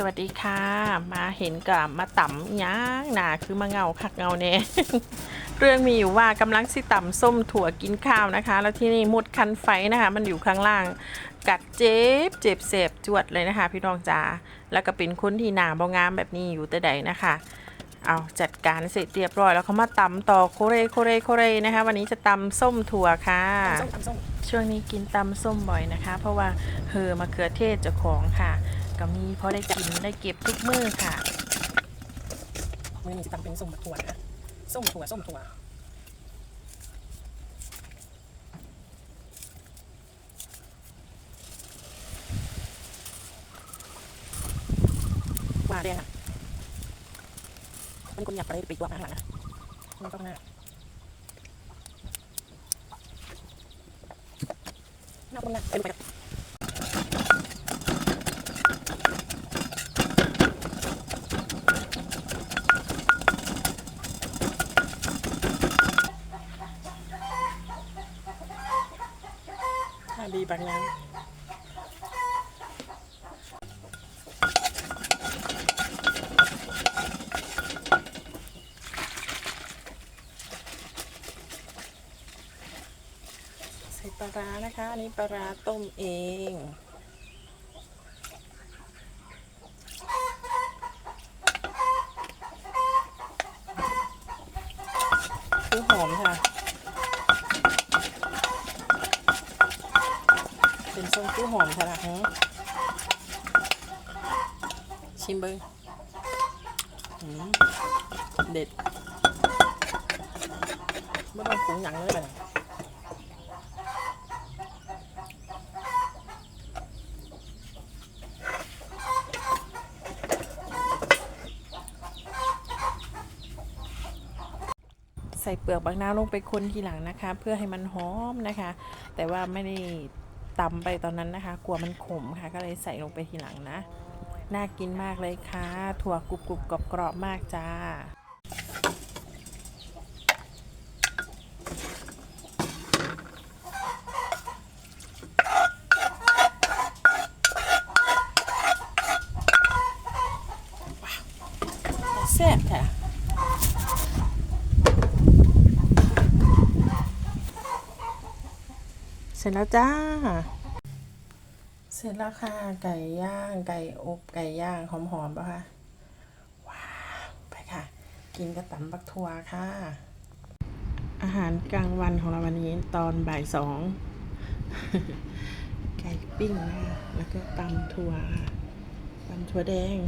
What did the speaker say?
สวัสดีค่ะ มาเห็นกับมาต่ำย่างหนาคือมาเงาคักเงาเน่เรื่องมีอยู่ว่ากำลังสิต่ำส้มถั่วกินข้าวนะคะ แล้วที่นี่มุดคันไฟนะคะ มันอยู่ข้างล่าง กัดเจ็บเจ็บเสบจวดเลยนะคะ พี่น้องจ๋าแล้วก็เป็นคนที่หนาบางามแบบนี้อยู่แต่ใดนะคะ เอาจัดการเสร็จเรียบร้อย แล้วเขามาตำต่อโคเรโคเรโคเรนะคะ วันนี้จะตำส้มถั่วค่ะส้มตำส้มช่วงนี้กินตำส้มบ่อยนะคะ เพราะว่าเฮอมะเขือเทศเจ้าของค่ะ ก็มีพอได้กินได้เก็บทุกมื้อค่ะมือนี้จะตำเป็นส้มถั่วนะส้มถั่วส้มถั่วว่าเรียนอะมันคนอยากไปไปกว่าอาหารนะมันต้องหน้าหน้าคนหน้าเป็นไป ดีบางอย่างใส่ปลาร้านะคะ อันนี้ปลาร้าต้มเองคือหอมค่ะ เป็นส้มคือหอมค่ะนะฮะชิมเบิ้งอืมเด็ดไม่ต้องปรุงหยังเลยแบบนี้ใส่เปลือกบางน้าลงไปคนทีหลังนะคะ เพื่อให้มันหอมนะคะ แต่ว่าไม่ได้ ตำไปตอนนั้นนะคะ กลัวมันขมค่ะ ก็เลยใส่ลงไปทีหลังนะ น่ากินมากเลยค่ะ ถั่วกรุบกรุบกรอบกรอบมากจ้า แซ่บค่ะ เสร็จแล้วจ้า เสร็จแล้วค่ะ ไก่ย่าง ไก่อบไก่ย่างหอมๆป่ะคะว้าวไปค่ะ กินกระตำบักทัวค่ะ อาหารกลางวันของเราวันนี้ตอนบ่ายสองไก่ปิ้งนะคะแล้วก็ตำถั่วค่ะตำถั่วแดง